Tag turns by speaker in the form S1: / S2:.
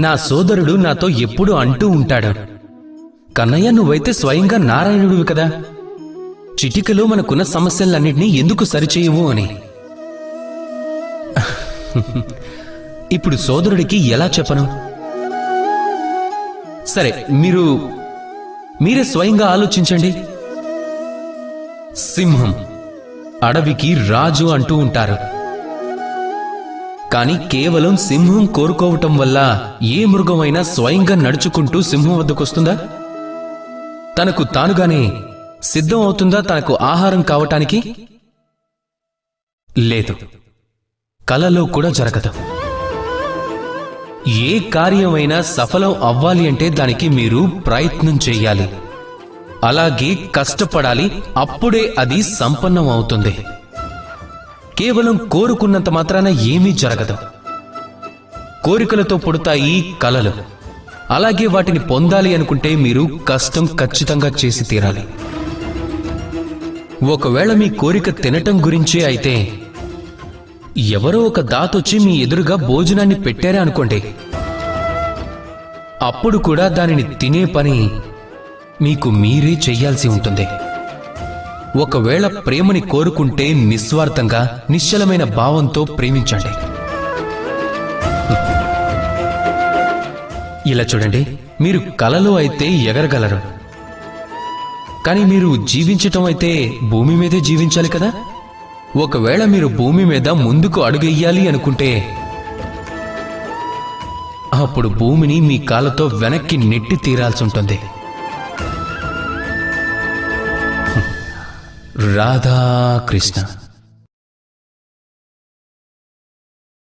S1: నా సోదరుడు నాతో ఎప్పుడు అంటూ ఉంటాడు. కన్నయ్య నువ్వైతే స్వయంగా నారాయణుడివి కదా. చిటికలో మనకున్న సమస్యలన్నింటినీ ఎందుకు సరిచేయవు అని. ఇప్పుడు సోదరుడికి ఎలా చెప్పను? సరే మీరు మీరే స్వయంగా ఆలోచించండి. సింహం అడవికి రాజు అంటూ ఉంటారు. కానీ కేవలం సింహం కోరుకోవటం వల్ల ఏ మృగమైనా స్వయంగా నడుచుకుంటూ సింహం వద్దకొస్తుందా తనకు తానుగానే సిద్ధం అవుతుందా తనకు ఆహారం కావటానికి? లేదు. కలలో కూడా జరగదు. ఏ కార్యమైనా సఫలం అవ్వాలి అంటే దానికి మీరు ప్రయత్నం చేయాలి. అలాగే కష్టపడాలి అప్పుడే అది సంపన్నం అవుతుంది. కేవలం కోరుకున్నంత మాత్రాన ఏమీ జరగదు. కోరికలతో పుడతాయి కలలు. అలాగే వాటిని పొందాలి అనుకుంటే మీరు కష్టం ఖచ్చితంగా చేసి తీరాలి. ఒకవేళ మీ కోరిక తినటం గురించే అయితే ఎవరో ఒక దాతొచ్చి మీ ఎదురుగా భోజనాన్ని పెట్టారే అనుకోండి. అప్పుడు కూడా దానిని తినే పని మీకు మీరే చెయ్యాల్సి ఉంటుంది. ఒకవేళ ప్రేమని కోరుకుంటే నిస్వార్థంగా నిశ్చలమైన భావంతో ప్రేమించండి. ఇలా చూడండి మీరు కలలో అయితే ఎగరగలరు. కానీ మీరు జీవించటం అయితే భూమి మీదే జీవించాలి కదా? ఒకవేళ మీరు భూమి మీద ముందుకు అడుగెయ్యాలి అనుకుంటే అప్పుడు భూమిని మీ కాళ్ళతో వెనక్కి నెట్టి తీరాల్సి ఉంటుంది. राधा कृष्ण।